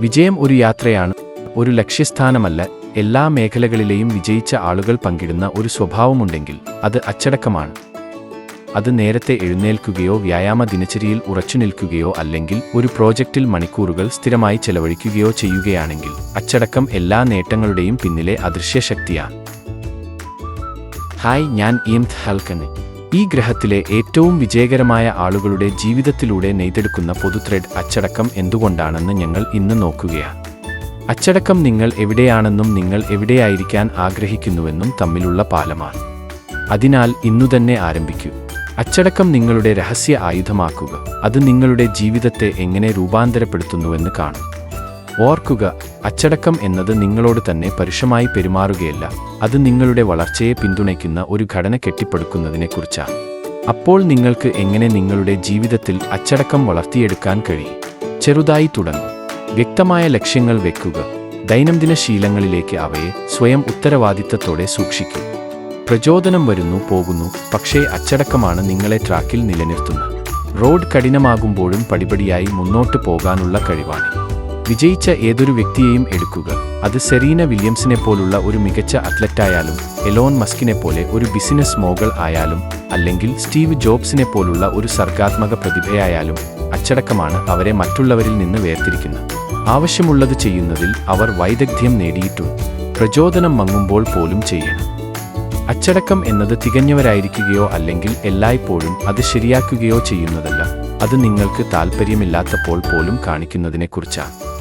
വിജയം ഒരു യാത്രയാണ് ഒരു ലക്ഷ്യസ്ഥാനമല്ല എല്ലാ മേഖലകളിലെയും വിജയിച്ച ആളുകൾ പങ്കിടുന്ന ഒരു സ്വഭാവമുണ്ടെങ്കിൽ അത് അച്ചടക്കമാണ്. അത് നേരത്തെ എഴുന്നേൽക്കുകയോ വ്യായാമ ദിനചര്യയിൽ ഉറച്ചു നിൽക്കുകയോ അല്ലെങ്കിൽ ഒരു പ്രോജക്റ്റിൽ മണിക്കൂറുകൾ സ്ഥിരമായി ചെലവഴിക്കുകയോ ചെയ്യുകയാണെങ്കിൽ അച്ചടക്കം എല്ലാ നേട്ടങ്ങളുടെയും പിന്നിലെ അദൃശ്യശക്തിയാണ്. ഹായ് ഞാൻ ഇംത് ഹൽക്കന് ഈ ഗ്രഹത്തിലെ ഏറ്റവും വിജയകരമായ ആളുകളുടെ ജീവിതത്തിലൂടെ നെയ്തെടുക്കുന്ന പൊതു ത്രെഡ് അച്ചടക്കം എന്തുകൊണ്ടാണെന്ന് ഞങ്ങൾ ഇന്ന് നോക്കുകയാണ്. അച്ചടക്കം നിങ്ങൾ എവിടെയാണെന്നും നിങ്ങൾ എവിടെയായിരിക്കാൻ ആഗ്രഹിക്കുന്നുവെന്നും തമ്മിലുള്ള പാലമാണ്. അതിനാൽ ഇന്നുതന്നെ ആരംഭിക്കൂ. അച്ചടക്കം നിങ്ങളുടെ രഹസ്യ ആയുധമാക്കുക. അത് നിങ്ങളുടെ ജീവിതത്തെ എങ്ങനെ രൂപാന്തരപ്പെടുത്തുന്നുവെന്ന് കാണും. ഓർക്കുക അച്ചടക്കം എന്നത് നിങ്ങളോട് തന്നെ പരുഷമായി പെരുമാറുകയല്ല അത് നിങ്ങളുടെ വളർച്ചയെ പിന്തുണയ്ക്കുന്ന ഒരു ഘടന കെട്ടിപ്പടുക്കുന്നതിനെക്കുറിച്ചാണ്. അപ്പോൾ നിങ്ങൾക്ക് എങ്ങനെ നിങ്ങളുടെ ജീവിതത്തിൽ അച്ചടക്കം വളർത്തിയെടുക്കാൻ കഴിയും ചെറുതായി തുടങ്ങും. വ്യക്തമായ ലക്ഷ്യങ്ങൾ വെക്കുക. ദൈനംദിന ശീലങ്ങളിലേക്ക് അവയെ സ്വയം ഉത്തരവാദിത്തത്തോടെ സൂക്ഷിക്കും. പ്രചോദനം വരുന്നു പോകുന്നു പക്ഷേ അച്ചടക്കമാണ് നിങ്ങളെ ട്രാക്കിൽ നിലനിർത്തുന്നത്. റോഡ് കഠിനമാകുമ്പോഴും പടിപടിയായി മുന്നോട്ട് പോകാനുള്ള കഴിവാണ്. വിജയിച്ച ഏതൊരു വ്യക്തിയെയും എടുക്കുക. അത് സെറീന വില്യംസിനെ പോലുള്ള ഒരു മികച്ച അത്ലറ്റായാലും എലോൺ മസ്കിനെ പോലെ ഒരു ബിസിനസ് മോഗൾ ആയാലും അല്ലെങ്കിൽ സ്റ്റീവ് ജോബ്സിനെ പോലുള്ള ഒരു സർഗാത്മക പ്രതിഭയായാലും അച്ചടക്കമാണ് അവരെ മറ്റുള്ളവരിൽ നിന്ന് വേർതിരിക്കുന്നത്. ആവശ്യമുള്ളത് ചെയ്യുന്നതിൽ അവർ വൈദഗ്ധ്യം നേടിയിട്ടുണ്ട് പ്രചോദനം മങ്ങുമ്പോൾ പോലും ചെയ്യണം. അച്ചടക്കം എന്നത് തികഞ്ഞവരായിരിക്കുകയോ അല്ലെങ്കിൽ എല്ലായ്പ്പോഴും അത് ശരിയാക്കുകയോ ചെയ്യുന്നതല്ല അത് നിങ്ങൾക്ക് താൽപ്പര്യമില്ലാത്തപ്പോൾ പോലും കാണിക്കുന്നതിനെക്കുറിച്ചാണ്.